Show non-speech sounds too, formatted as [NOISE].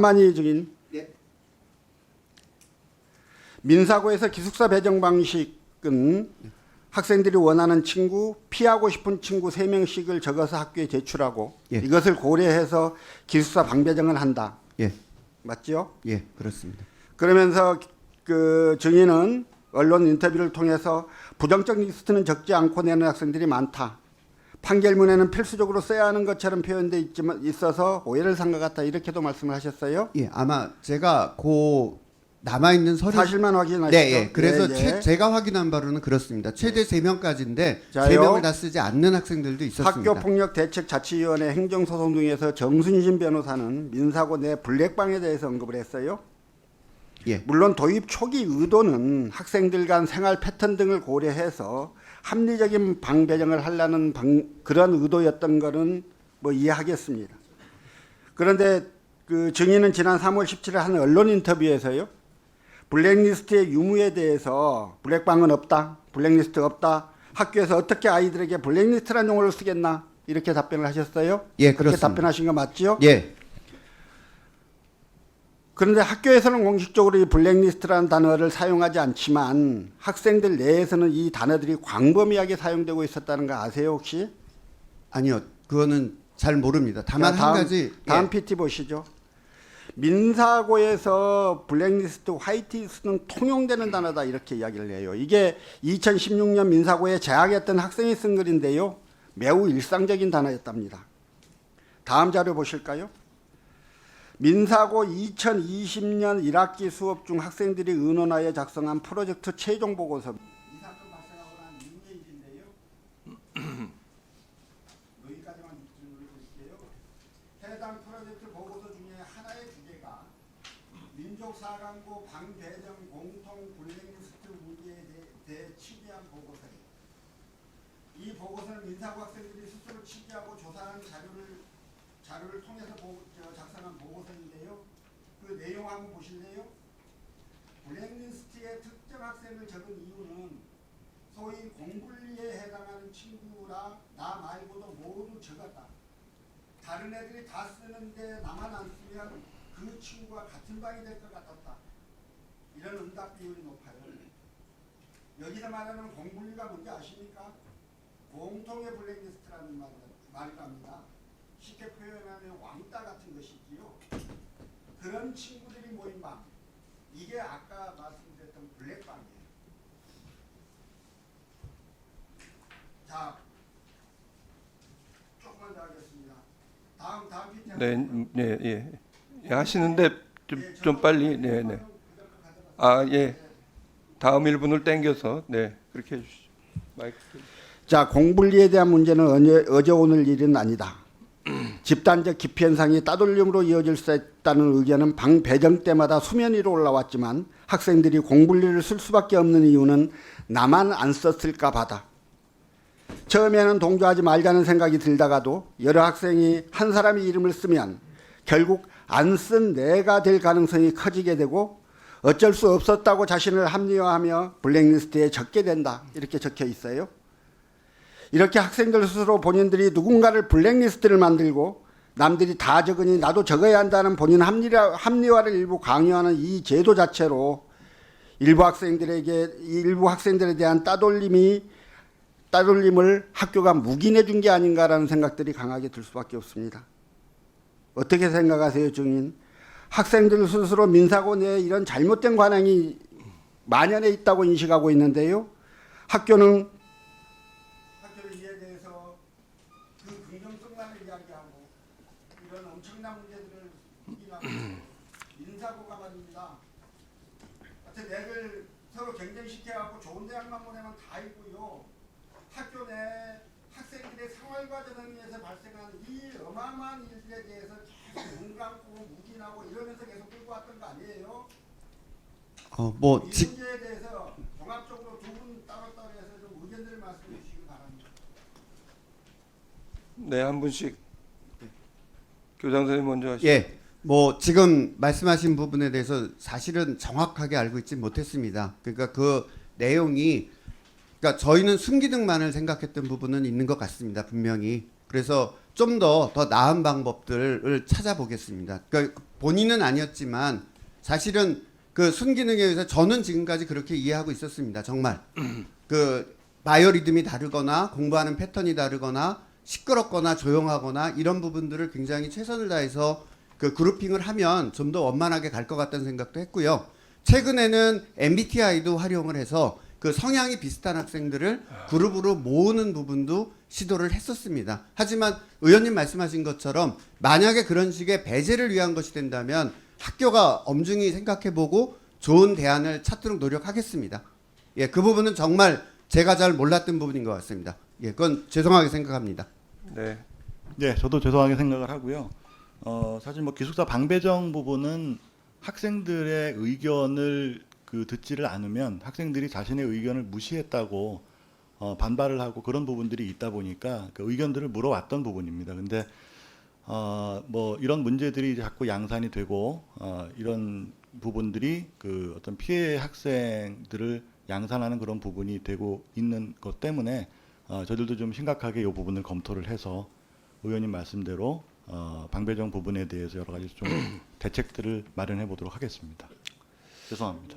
만이 중인 예. 민사고에서 기숙사 배정 방식은 학생들이 원하는 친구, 피하고 싶은 친구 세명씩을 적어서 학교에 제출하고 예. 이것을 고려해서 기숙사 방배정을 한다. 예, 맞죠? 예, 그렇습니다. 그러면서 그 증인은 언론 인터뷰를 통해서 부정적 리스트는 적지 않고 내는 학생들이 많다. 판결문에는 필수적으로 써야 하는 것처럼 표현돼 있지만 있어서 오해를 산 것 같다. 이렇게도 말씀을 하셨어요. 예, 아마 제가 그 남아 있는 서류 사실만 확인하시죠. 네, 예. 그래서 예, 최- 예. 제가 확인한 바로는 그렇습니다. 최대 세 명까지인데 자요. 세 명을 다 쓰지 않는 학생들도 있었습니다. 학교 폭력 대책 자치위원회 행정 소송 중에서 정순신 변호사는 민사고 내 블랙방에 대해서 언급을 했어요. 예, 물론 도입 초기 의도는 학생들 간 생활 패턴 등을 고려해서 합리적인 방 배정을 하려는 방, 그런 의도였던 거는 뭐 이해하겠습니다. 그런데 그 증인은 지난 3월 17일 한 언론 인터뷰에서요. 블랙리스트의 유무에 대해서 블랙방은 없다. 블랙리스트 없다. 학교에서 어떻게 아이들에게 블랙리스트라는 용어를 쓰겠나? 이렇게 답변을 하셨어요? 예, 그렇게 그렇습니다. 답변하신 거 맞죠? 예, 그런데 학교에서는 공식적으로 이 블랙리스트라는 단어를 사용하지 않지만 학생들 내에서는 이 단어들이 광범위하게 사용되고 있었다는 거 아세요 혹시? 아니요, 그거는 잘 모릅니다. 다만 자, 한 다음, 가지 다음 예, PT 보시죠. 민사고에서 블랙리스트, 화이트리스트는 통용되는 단어다 이렇게 이야기를 해요. 이게 2016년 민사고에 재학했던 학생이 쓴 글인데요. 매우 일상적인 단어였답니다. 다음 자료 보실까요? 민사고 2020년 1학기 수업 중 학생들이 의논하여 작성한 프로젝트 최종 [CLEARS THROAT] 보고서. 보고서는 민사고 학생들이 스스로 취재하고 조사한 자료를 자료를 통해서 보, 저, 작성한 보고서인데요. 그 내용 한번 보실래요? 블랙리스트에 특정 학생을 적은 이유는 소위 공분리에 해당하는 친구라 나 말고도 모두 적었다. 다른 애들이 다 쓰는데 나만 안 쓰면 그 친구가 같은 방이 될 것 같았다. 이런 응답 비율이 높아요. 여기서 말하는 공분리가 뭔지 아십니까? 공통의 블랙리스트라는 말, 말이랍니다. 쉽게 표현하면 왕따 같은 것이지요. 그런 친구들이 모인 방. 이게 아까 말씀드렸던 블랙방이에요. 자, 조금만 더 하겠습니다. 다음 다음 PT 네, 음, 네, 예. 예, 하시는데 좀, 좀 빨리, 네, 네. 아, 예. 다음 1분을 땡겨서, 네, 그렇게 해주시죠. 마이크. 좀. 자, 공분리에 대한 문제는 어제, 어제 오늘 일은 아니다. 집단적 기피 현상이 따돌림으로 이어질 수 있다는 의견은 방 배정 때마다 수면 위로 올라왔지만 학생들이 공분리를 쓸 수밖에 없는 이유는 나만 안 썼을까 봐다. 처음에는 동조하지 말자는 생각이 들다가도 여러 학생이 한 사람의 이름을 쓰면 결국 안 쓴 내가 될 가능성이 커지게 되고 어쩔 수 없었다고 자신을 합리화하며 블랙리스트에 적게 된다. 이렇게 적혀 있어요. 이렇게 학생들 스스로 본인들이 누군가를 블랙리스트를 만들고 남들이 다 적으니 나도 적어야 한다는 본인 합리화, 합리화 를 일부 강요하는 이 제도 자체로 일부 학생들에게 일부 학생들에 대한 따돌림이 따돌림을 학교가 묵인해 준 게 아닌가라는 생각들이 강하게 들 수밖에 없습니다. 어떻게 생각하세요, 증인? 학생들 스스로 민사고 내에 이런 잘못된 관행이 만연해 있다고 인식하고 있는데요. 학교는 이에 대해서 그 긍정성만을 이야기하고 이런 엄청난 문제들을 말입니다. [CLEARS THROAT] 하여튼 애들 서로 경쟁시켜갖고 좋은 대학만 보내면 다 있고요. 학교 내 학생들의 생활 과정에서 발생한 이 어마어마한 일들에 대해서 계속 눈 감고 묵인하고 이러면서 계속 끌고 왔던 거 아니에요? 어, 뭐이 지, 문제에 대해서 종합적으로 두 분 따로따로 해서 좀 의견들을 말씀해 주시기 바랍니다. 네, 한 분씩. 교장 선생님 먼저 하시죠. 예, 뭐 지금 말씀하신 부분에 대해서 사실은 정확하게 알고 있지 못했습니다. 그러니까 그 내용이 그러니까 저희는 숨기등만을 생각했던 부분은 있는 것 같습니다. 분명히. 그래서 좀더더 나은 방법들을 찾아보겠습니다. 그러니까 본인은 아니었지만 사실은 그 순기능에 의해서 저는 지금까지 그렇게 이해하고 있었습니다. 정말 그 바이오리듬이 다르거나 공부하는 패턴이 다르거나 시끄럽거나 조용하거나 이런 부분들을 굉장히 최선을 다해서 그 그룹핑을 하면 좀 더 원만하게 갈 것 같다는 생각도 했고요. 최근에는 MBTI도 활용을 해서 그 성향이 비슷한 학생들을 그룹으로 모으는 부분도 시도를 했었습니다. 하지만 의원님 말씀하신 것처럼 만약에 그런 식의 배제를 위한 것이 된다면 학교가 엄중히 생각해보고 좋은 대안을 찾도록 노력하겠습니다. 예, 그 부분은 정말 제가 잘 몰랐던 부분인 것 같습니다. 예, 그건 죄송하게 생각합니다. 네. 네, 저도 죄송하게 생각을 하고요. 어, 사실 뭐 기숙사 방배정 부분은 학생들의 의견을 그 듣지를 않으면 학생들이 자신의 의견을 무시했다고 어, 반발을 하고 그런 부분들이 있다 보니까 그 의견들을 물어왔던 부분입니다. 근데 어, 뭐 이런 문제들이 자꾸 양산이 되고 어, 이런 부분들이 그 어떤 피해 학생들을 양산하는 그런 부분이 되고 있는 것 때문에 어, 저들도 좀 심각하게 이 부분을 검토를 해서 의원님 말씀대로 어, 방배정 부분에 대해서 여러 가지 좀 [CLEARS THROAT] 대책들을 마련해 보도록 하겠습니다. 죄송합니다.